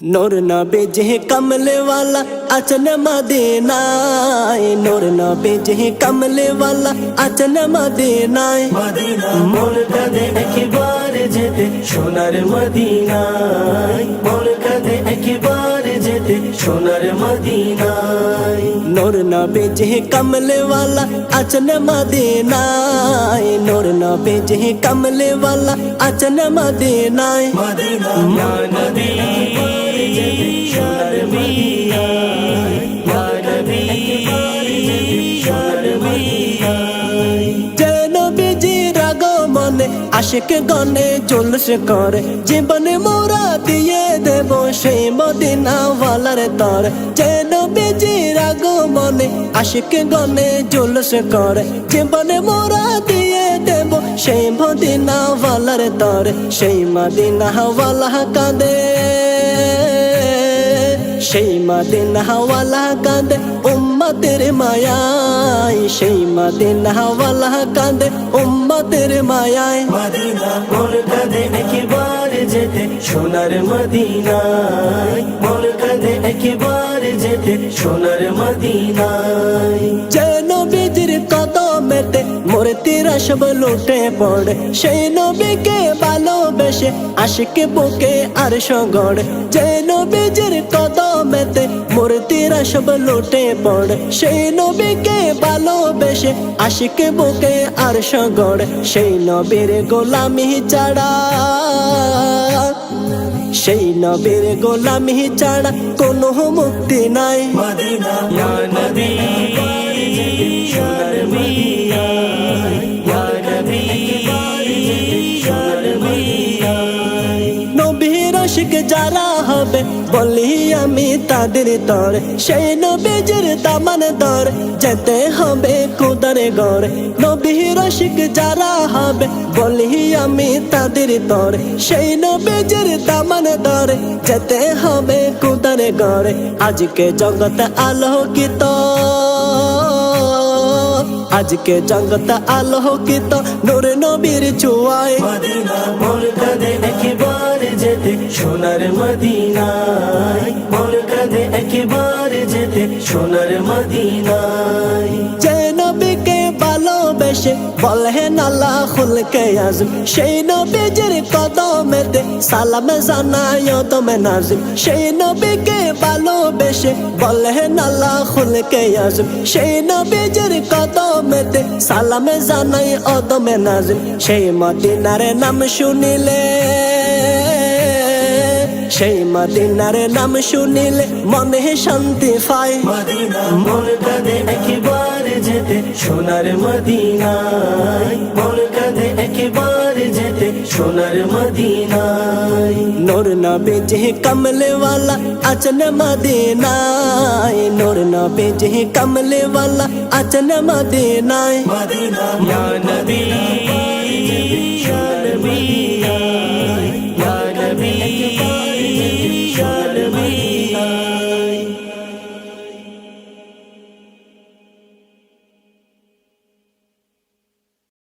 নোর না বেজে কমলেওয়ালা আচন মদিনায় নোর না বেজে কমলেওয়ালা আচন মদিনায় সোনার মদিনায় সোনার মদিনায় নোর নবে যে কমলেওয়ালা আচন মদিনায় নোর নবে যে কমলেওয়ালা আচন মদিনায় মদিনা সোনার মদিনায় ইয়া নবী আশেক গনে জুলস করে জীবনে মোরা দিয়ে দেব সেই মদিনা ওয়ালার তর যেন বিজির আগমনে আশেক গনে জুলস করে জীবনে মোরা দিয়ে দেব সেই মদিনা ওয়ালার তর সেই মদিনা ওয়ালা কাঁদে সেই মদিনা ওয়ালা কাঁদে উম্মতের মায়ায়। সেই মদিনা ওয়ালা কাঁদে উম্মতের মায়ায়। মদিনা কাঁদে একবার যেতে সোনার মদিনায়। কাঁদে একবার যেতে সোনার মদিনায়। যেন বীজির কদমেতে মূর্তিরা সব লুটে পড়ে সেই নবীকে ভালোবেসে আশিকে বুকে আর সগড়ে। যেন বীজির কদমেতে মূর্তিরা সব লুটে পড়ে। সেই নবীকে ভালোবেসে আশিকে বুকে আর সগড়ে। সেই নবীর গোলামি ছাড়া সেই নবীর গোলামি ছাড়া কোনো মুক্তি নাই। মদিনা যারা হবে, বলি আমি তাদের দর সেই নবীজের দামান দর যেতে হবে কুদারে গড়। নবীর আশিক যারা হবে, বলি আমি তাদের দর সেই নবীজের দামান দর যেতে হবে কুদারে গড়। আজকে জগৎ আলোকিত। আজকে জগত আলোকিত নূর নবীর চুয়ায় মদিনা মন কাঁদে একবার সোনার মদিনায়। মোর কাঁদে একবার যেতে, সোনার মদিনা ভালোবেসে বলেন আল্লাহ খুলকে আজম, সেই নবীজির কদমেতে সালাম জানায় দমে নাজিম। সেই নবীকে ভালোবেসে বলেন আল্লাহ খুলকে আজম, সেই নবীজির কদমেতে সালাম জানাই অদমে নাজিম। সেই মদিনার নাম শুনিলে, সেই মদিনার নাম শুনিলে মনে শান্তি পায়। মদিনা মন সোনার মদিনায় মন কাঁধে একবার যেতে সোনার মদিনায়। নোর না বেজে কমলেওয়ালা আচন মদিনায়। নোর না বেজে কমলেওয়ালা আচন মদিনায়। মদিনা নদী